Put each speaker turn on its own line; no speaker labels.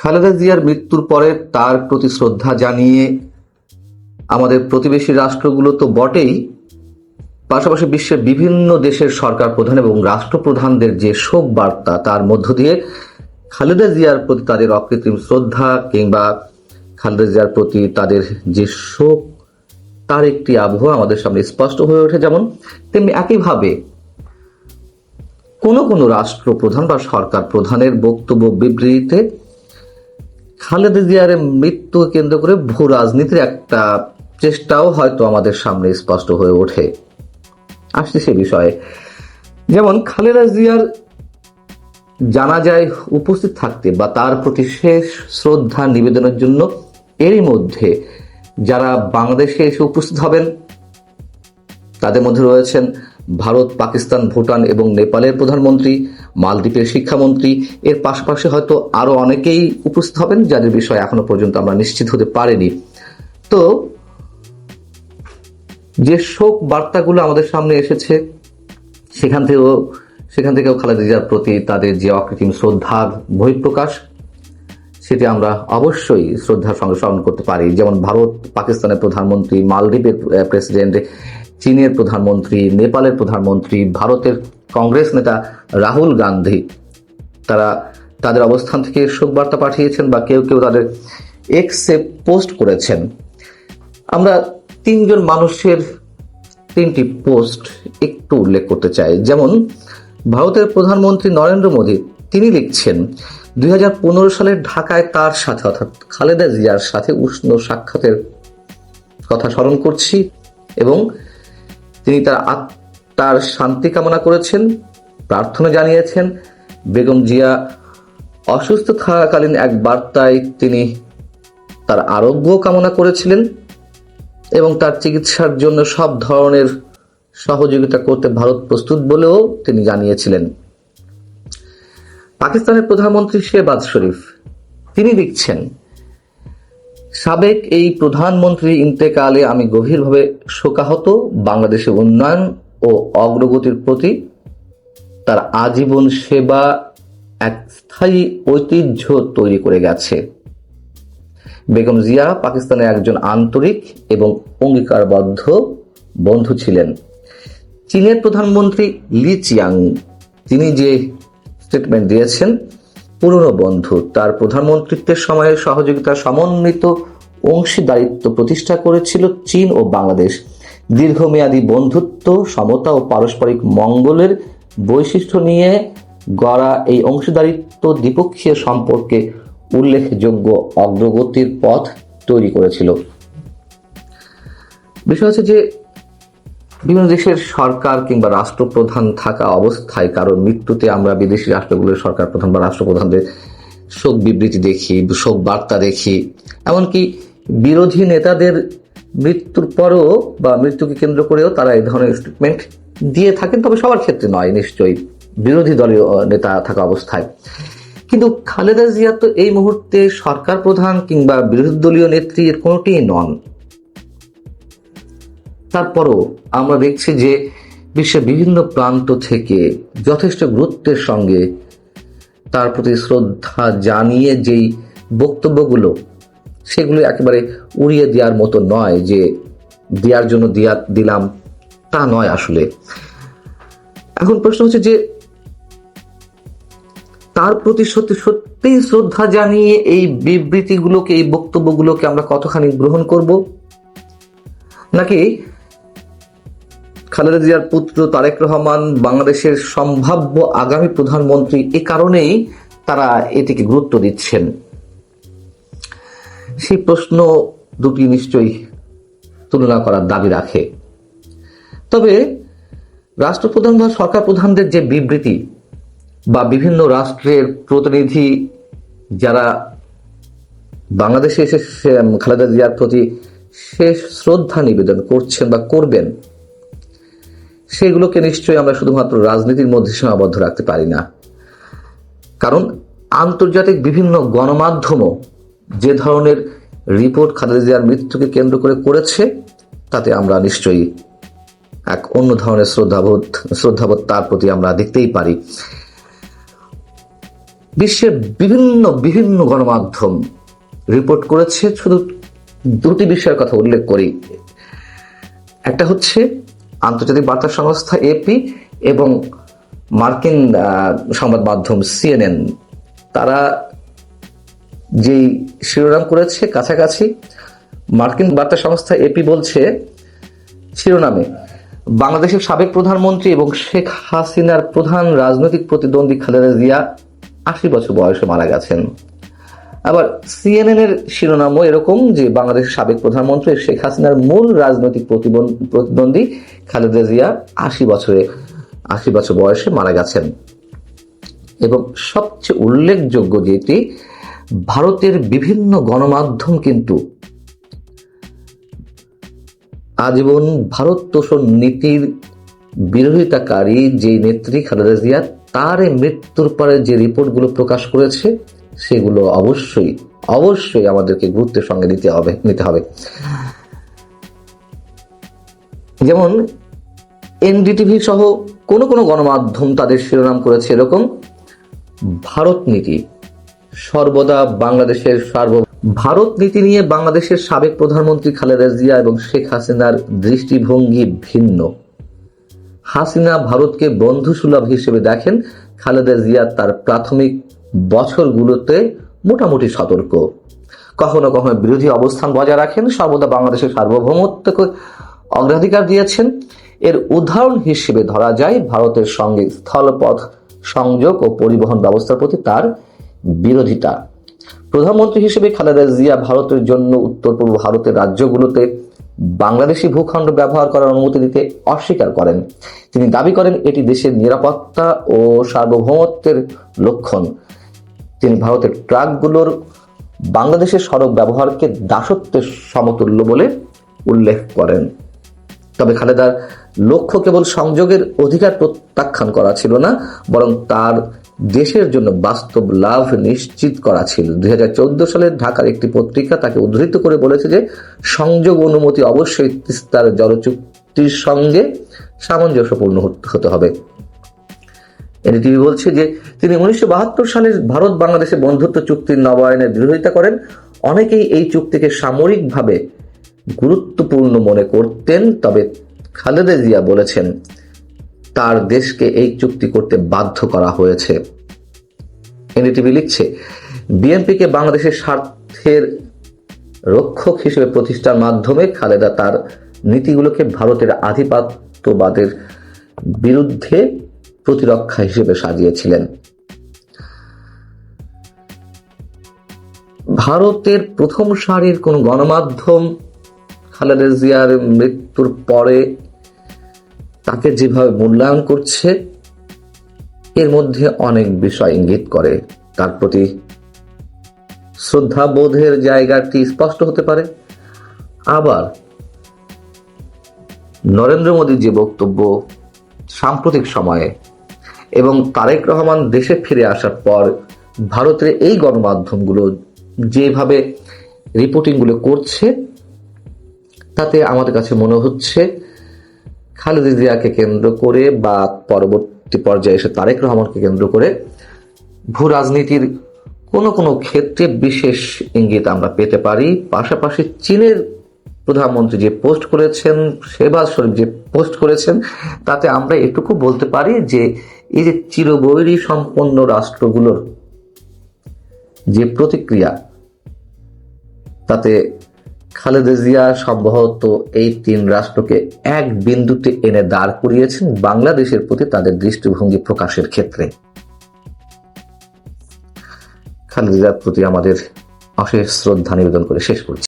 খালেদা জিয়ার মৃত্যুর পরে তার প্রতি শ্রদ্ধা জানিয়ে আমাদের প্রতিবেশী রাষ্ট্রগুলো তো বটেই। পাশাপাশি বিশ্বের বিভিন্ন দেশের সরকার প্রধান এবং রাষ্ট্রপ্রধানদের যে শোক বার্তা তার মধ্য দিয়ে খালেদা জিয়ার প্রতি তাদের অকৃত্রিম শ্রদ্ধা কিংবা খালেদা জিয়ার প্রতি তাদের যে শোক, তার একটি আবহাওয়া আমাদের সামনে স্পষ্ট হয়ে ওঠে। যেমন তেমনি একইভাবে কোনো কোনো রাষ্ট্রপ্রধান বা সরকার প্রধানের বক্তব্য বিবৃতিতে খালেদা জিয়ার মৃত্যু কেন্দ্র করে ভূ রাজনীতির একটা চেষ্টাও হয়তো আমাদের সামনে স্পষ্ট হয়ে ওঠে। আসছে সে বিষয়ে। যেমন খালেদা জিয়ার জানা যায় উপস্থিত থাকতে বা তার প্রতি শেষ শ্রদ্ধা নিবেদনের জন্য এরই মধ্যে যারা বাংলাদেশে এসে উপস্থিত হবেন, তাদের মধ্যে রয়েছেন ভারত, পাকিস্তান, ভুটান এবং নেপালের প্রধানমন্ত্রী মালদ্বীপের শিক্ষামন্ত্রী। এর পাশাপাশি হয়তো আরও অনেকেই উপস্থিত হবেন, যাদের বিষয়ে এখনও পর্যন্ত আমরা নিশ্চিত হতে পারিনি। তো, যে শোক বার্তাগুলো আমাদের সামনে এসেছে, সেখান থেকেও সেখান থেকেও খালেদা জিয়ার প্রতি তাদের যে অকৃত্রিম শ্রদ্ধার বহিঃপ্রকাশ, সেটি আমরা অবশ্যই শ্রদ্ধার সঙ্গে স্মরণ করতে পারি। যেমন ভারত, পাকিস্তানের প্রধানমন্ত্রী, মালদ্বীপের প্রেসিডেন্ট, চীনের প্রধানমন্ত্রী, নেপালের প্রধানমন্ত্রী, ভারতের কংগ্রেস নেতা রাহুল গান্ধী। তারা তাদের অবস্থান থেকে শোক বার্তা পাঠিয়েছেন বা কেউ কেউ তাদের এক্সে পোস্ট করেছেন। আমরা তিনজন মানুষের তিনটি পোস্ট একটু উল্লেখ করতে চাই। যেমন, ভারতের প্রধানমন্ত্রী নরেন্দ্র মোদী, তিনি লিখছেন, দুই হাজার পনেরো সালে ঢাকায় তার সাথে অর্থাৎ খালেদা জিয়ার সাথে উষ্ণ সাক্ষাতের কথা স্মরণ করছি এবং তিনি তার আত্মার শান্তি কামনা করেছেন, প্রার্থনা জানিয়েছেন। বেগম জিয়া অসুস্থ থাকাকালীন এক বার্তায় তিনি তার আরোগ্য কামনা করেছিলেন এবং তার চিকিৎসার জন্য সব ধরনের সহযোগিতা করতে ভারত প্রস্তুত বলেও তিনি জানিয়েছিলেন। পাকিস্তানের প্রধানমন্ত্রী শেহবাজ শরীফ, তিনি লিখছেন, সাবেক এই প্রধানমন্ত্রী ইন্তেকালে আমি গভীরভাবে শোকাহত। বাংলাদেশের উন্নয়ন ও অগ্রগতির প্রতি তার আজীবন সেবা এক স্থায়ী ঐতিহ্য তৈরি করে গেছে। বেগম জিয়া পাকিস্তানের একজন আন্তরিক এবং অঙ্গীকারবদ্ধ বন্ধু ছিলেন। চীনের প্রধানমন্ত্রী লি চিয়াং, তিনি যে স্টেটমেন্ট দিয়েছেন, পুরনো বন্ধু, তার প্রধানমন্ত্রিত্বের সময়ে সহযোগিতা সমন্বিত অংশীদারিত্ব প্রতিষ্ঠা করেছিল চীন ও বাংলাদেশ। দীর্ঘমেয়াদী বন্ধুত্ব, সমতা ও পারস্পরিক মঙ্গলের বৈশিষ্ট্য নিয়ে গড়া এই অংশীদারিত্ব দ্বিপক্ষীয় সম্পর্কে উল্লেখযোগ্য অগ্রগতির পথ তৈরি করেছিল। বিষয় হচ্ছে যে বিভিন্ন দেশের সরকার কিংবা রাষ্ট্রপ্রধান থাকা অবস্থায় কারও মৃত্যুতে আমরা বিদেশি রাষ্ট্রগুলোর সরকার প্রধান বা রাষ্ট্রপ্রধানদের শোক বিবৃতি দেখি, শোক বার্তা দেখি। এমনকি বিরোধী নেতাদের মৃত্যুর পরেও বা মৃত্যুকে কেন্দ্র করেও তারা এই ধরনের স্টেটমেন্ট দিয়ে থাকেন, তবে সবার ক্ষেত্রে নয়, নিশ্চয়ই বিরোধী দলীয় নেতা থাকা অবস্থায়। কিন্তু খালেদা জিয়া তো এই মুহূর্তে সরকার প্রধান কিংবা বিরোধী দলীয় নেত্রী এর কোনোটিই নন। তারপরও আমরা দেখছি যে বিশ্বের বিভিন্ন প্রান্ত থেকে যথেষ্ট গুরুত্বের সঙ্গে তার প্রতি শ্রদ্ধা জানিয়ে যেই বক্তব্যগুলো সেগুলো একেবারে উড়িয়ে দেওয়ার মতো নয় যে দেওয়ার জন্য দিয়া দিলাম, তা নয় আসলে। এখন প্রশ্ন হচ্ছে যে, তার প্রতি সত্যি সত্যিই শ্রদ্ধা জানিয়ে এই বিবৃতিগুলোকে, এই বক্তব্যগুলোকে আমরা কতখানি গ্রহণ করব? নাকি খালেদা জিয়ার পুত্র তারেক রহমান বাংলাদেশের সম্ভাব্য আগামী প্রধানমন্ত্রী এ কারণেই তারা এটিকে গুরুত্ব দিচ্ছেন? সেই প্রশ্ন দুটি নিশ্চয়ই তুলনা করার দাবি রাখে। তবে রাষ্ট্রপ্রধান বা সরকার প্রধানদের যে বিবৃতি বা বিভিন্ন রাষ্ট্রের প্রতিনিধি যারা বাংলাদেশে এসে খালেদা জিয়ার প্রতি শেষ শ্রদ্ধা নিবেদন করছেন বা করবেন, সেগুলোকে নিশ্চয়ই আমরা শুধুমাত্র রাজনীতির মধ্যে সীমাবদ্ধ রাখতে পারি না। কারণ আন্তর্জাতিক বিভিন্ন গণমাধ্যমও যে ধরনের রিপোর্ট খালেদা জিয়ার মৃত্যুকে কেন্দ্র করে করেছে, তাতে আমরা নিশ্চয়ই এক অন্য ধরনের শ্রদ্ধাবোধ শ্রদ্ধাবোধ তার প্রতি আমরা দেখতেই পারি। বিশ্বের বিভিন্ন বিভিন্ন গণমাধ্যম রিপোর্ট করেছে, শুধু দুটি বিষয়ের কথা উল্লেখ করি। একটা হচ্ছে আন্তর্জাতিক বার্তা সংস্থা এপি এবং মার্কিন সংবাদ মাধ্যম সিএনএন তারা যেই শিরোনাম করেছে কাছাকাছি, মার্কিন বার্তা সংস্থা এপি বলছে, শিরোনামে, বাংলাদেশের সাবেক প্রধানমন্ত্রী এবং শেখ হাসিনার প্রধান রাজনৈতিক প্রতিদ্বন্দ্বী খালেদা জিয়া আশি বছর বয়সে মারা গেছেন। আবার সিএনএন এর শিরোনামও এরকম যে বাংলাদেশের সাবেক প্রধানমন্ত্রী শেখ হাসিনার মূল রাজনৈতিক প্রতিদ্বন্দ্বী খালেদা জিয়া আশি বছরে, আশি বছর বয়সে মারা গেছেন। এবং সবচেয়ে উল্লেখযোগ্য যেটি ভারতের বিভিন্ন গণমাধ্যম কিন্তু আজীবন ভারত তোষণ নীতির বিরোধিতাকারী যে নেত্রী খালেদা জিয়া তার মৃত্যুর পরে যে রিপোর্টগুলো প্রকাশ করেছে, সেগুলো অবশ্যই অবশ্যই আমাদেরকে গুরুত্বের সঙ্গে নিতে হবে নিতে হবে। যেমন এনডিটিভি সহ কোনো কোনো গণমাধ্যম তাদের শিরোনাম করেছে এরকম, ভারত নীতি। সর্বদা বাংলাদেশের সার্ব ভারত নীতি নিয়ে বাংলাদেশের সাবেক প্রধানমন্ত্রী খালেদা জিয়া এবং শেখ হাসিনার দৃষ্টিভঙ্গি ভিন্ন। হাসিনা ভারতকে বন্ধুসুলভ হিসেবে দেখেন, খালেদা জিয়া তার প্রাথমিক বছরগুলোতে মোটামুটি সতর্ক। কখনো কখনো বিরোধী অবস্থান বজায় রাখেন, সর্বদা বাংলাদেশের সার্বভৌমত্বকে অগ্রাধিকার দিয়েছেন। এর উদাহরণ হিসেবে ধরা যায় ভারতের সঙ্গে স্থলপথ সংযোগ ও পরিবহন ব্যবস্থার প্রতি তার বিরোধিতা। প্রধানমন্ত্রী হিসেবে খালেদা জিয়া ভারতের জন্য উত্তর পূর্ব ভারতের রাজ্যগুলোতে বাংলাদেশি ভূখণ্ড ব্যবহার করার অনুমতি দিতে অস্বীকার করেন। তিনি দাবি করেন এটি দেশের নিরাপত্তা ও সার্বভৌমত্বের লক্ষণ। তিনি ভারতের ট্রাকগুলোর বাংলাদেশের সড়ক ব্যবহারকে দাসত্বের সমতুল্য বলে উল্লেখ করেন। তবে খালেদার লক্ষ্য কেবল সংযোগের অধিকার প্রত্যাখ্যান করা ছিল না, বরং তার দেশের জন্য বাস্তব লাভ নিশ্চিত করা ছিল। দুই সালের ঢাকার একটি পত্রিকা তাকে উদ্ধৃত করে বলেছে যে, সংযোগ অনুমতি অবশ্যই তিস্তার জলচুক্তির সঙ্গে সামঞ্জস্যপূর্ণ হতে- হবে। এনডিটিভি বলছে যে, তিনি উনিশশো সালের ভারত বাংলাদেশের বন্ধুত্ব চুক্তির নবায়নের বিরোধিতা করেন। অনেকেই এই চুক্তিকে সামরিকভাবে গুরুত্বপূর্ণ মনে করতেন, তবে খালেদা জিয়া বলেছেন তার দেশকে এই চুক্তি করতে বাধ্য করা হয়েছে। এনডিটিভি লিখছে, বিএনপিকে বাংলাদেশের স্বার্থের রক্ষক হিসেবে প্রতিষ্ঠার মাধ্যমে খালেদা তার নীতিগুলোকে ভারতের আধিপত্যবাদের বিরুদ্ধে প্রতিরক্ষা হিসেবে সাজিয়েছিলেন। ভারতের প্রথম সারির কোন গণমাধ্যম খালেদা জিয়ার মৃত্যুর পরে তাকে যেভাবে মূল্যায়ন করছে, এর মধ্যে অনেক বিষয় ইঙ্গিত করে। তার প্রতি শ্রদ্ধাবোধের জায়গাটি স্পষ্ট হতে পারে। আবার নরেন্দ্র মোদীর যে বক্তব্য সাম্প্রতিক সময়ে এবং তারেক রহমান দেশে ফিরে আসার পর ভারতের এই গণমাধ্যমগুলো যেভাবে রিপোর্টিংগুলো করছে, তাতে আমাদের কাছে মনে হচ্ছে খালেদা জিয়াকে কেন্দ্র করে বা পরবর্তী পর্যায়ে এসে তারেক রহমানকে কেন্দ্র করে ভূ রাজনীতির কোনো কোনো ক্ষেত্রে বিশেষ ইঙ্গিত আমরা পেতে পারি। পাশাপাশি চীনের প্রধানমন্ত্রী যে পোস্ট করেছেন, শেহবাজ শরীফ যে পোস্ট করেছেন, তাতে আমরা এটুকু বলতে পারি যে এই যে চিরবৈরী সম্পন্ন রাষ্ট্রগুলোর যে প্রতিক্রিয়া, তাতে খালেদা জিয়া সম্ভবত এই তিন রাষ্ট্রকে এক বিন্দুতে এনে দাঁড় করিয়েছেন বাংলাদেশের প্রতি তাদের দৃষ্টিভঙ্গি প্রকাশের ক্ষেত্রে। খালেদা জিয়ার প্রতি আমাদের অশেষ শ্রদ্ধা নিবেদন করে শেষ করছি।